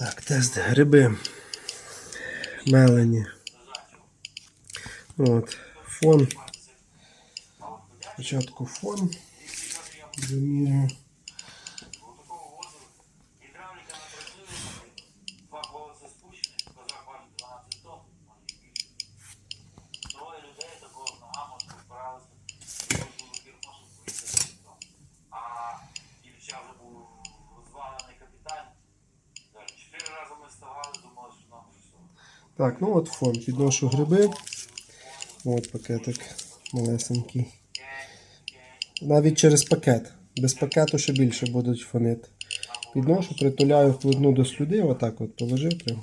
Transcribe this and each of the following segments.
Так, тест гриби. Мелені. От, фон. Спочатку фон. Замірюю. Так, ну от фон. Підношу гриби. От пакетик малесенький. Навіть через пакет. Без пакету ще більше будуть фонити. Підношу, притуляю вплотну до слюди, отак от положив прям.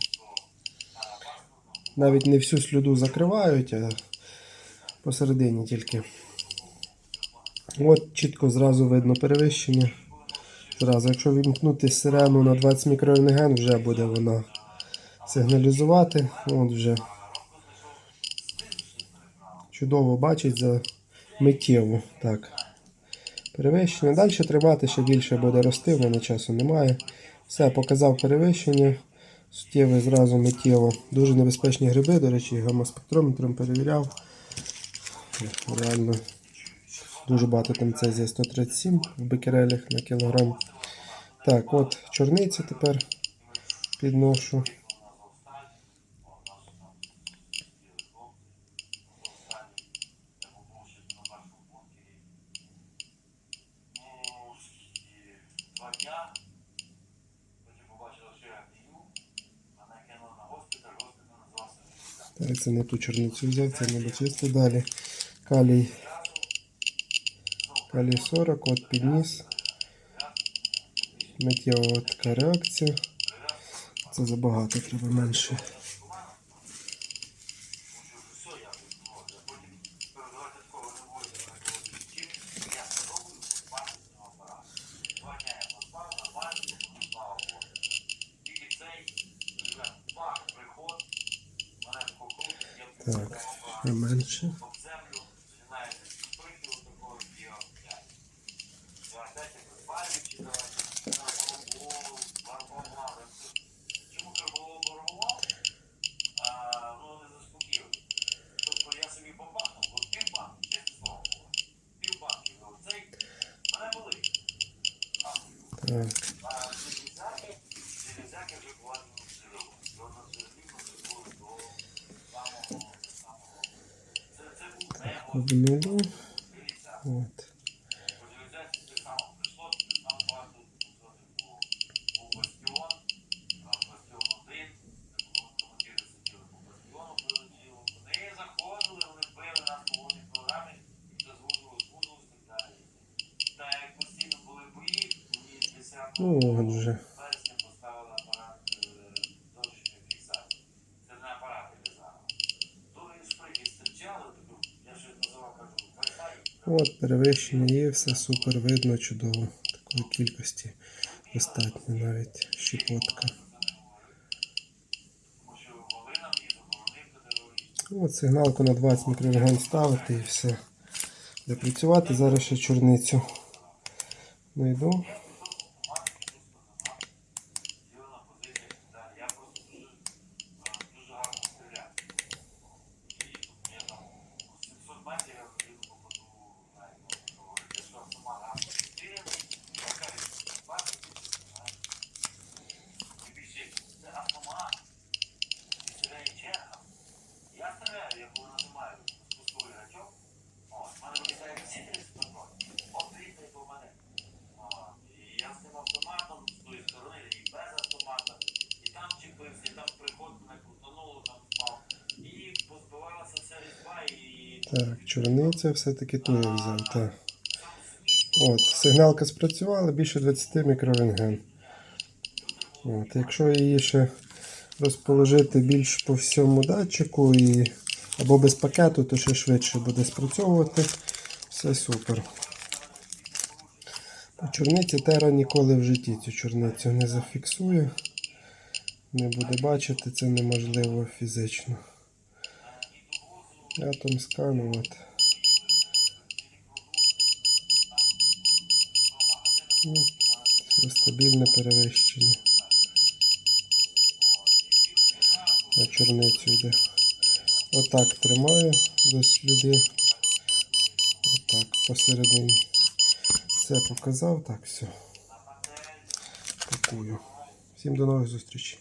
Навіть не всю слюду закривають, а посередині тільки. От чітко зразу видно перевищення. Зразу, якщо вімкнути сирену на 20 мікрорентген, вже буде вона сигналізувати. От вже. Чудово бачить за миттєво. Так. Перевищення. Далі тримати ще більше буде рости, в мене часу немає. Все, показав перевищення. Суттєве зразу миттєво. Дуже небезпечні гриби, до речі, гамоспектрометром перевіряв. Реально дуже багато там цезія 137 в бекерелях на кілограм. Так, от чорницю тепер підношу. Так, це не ту чорницю взяв, це не чисто Далі. Калій. Калій 40, от підніс. Миттєва така реакція. Це забагато, треба менше. Болить. А, Так. Мені 10 Ну, от вже. От перевищення є, все супер видно, чудово. Такої кількості достатньо навіть щепотка. От сигналку на 20 мікрорентген ставити і все. Допрацювати. зараз ще чорницю. Найду. Сіли на позиціях і далі. Я просто дуже, е, дуже гарно стріляю. І тут я там 700 метрів я потрібно попаду, знаєте, ну, говорити, що автомат гарно стріляний. Я кажу, бачите, знаєш. І більше, це автомат. І стріляє черга. Я стріляю, я коли нажимаю спусковий гачок, от, в мене вилітає всі 30 патронів. От різний по мене. А, І я з цим автоматом з тої сторони, і без автомата, і там чіпився, і там приход мене крутануло, там впав. І позбивалася вся різьба, і Так, чорниця все-таки ту я взяв. Так. От, сигналка спрацювала більше 20 мікрорентген. От, якщо її ще розположити більш по всьому датчику і або без пакету, то ще швидше буде спрацьовувати. Все супер. По чорниці Тера ніколи в житті цю чорницю не зафіксує. Не буде бачити, це неможливо фізично. Атом скану. От. Ну, все стабільне перевищення. на чорницю йде. Отак тримаю до сліди. Отак, посередині. Все показав, так, все. Пакую. Всім до нових зустрічей.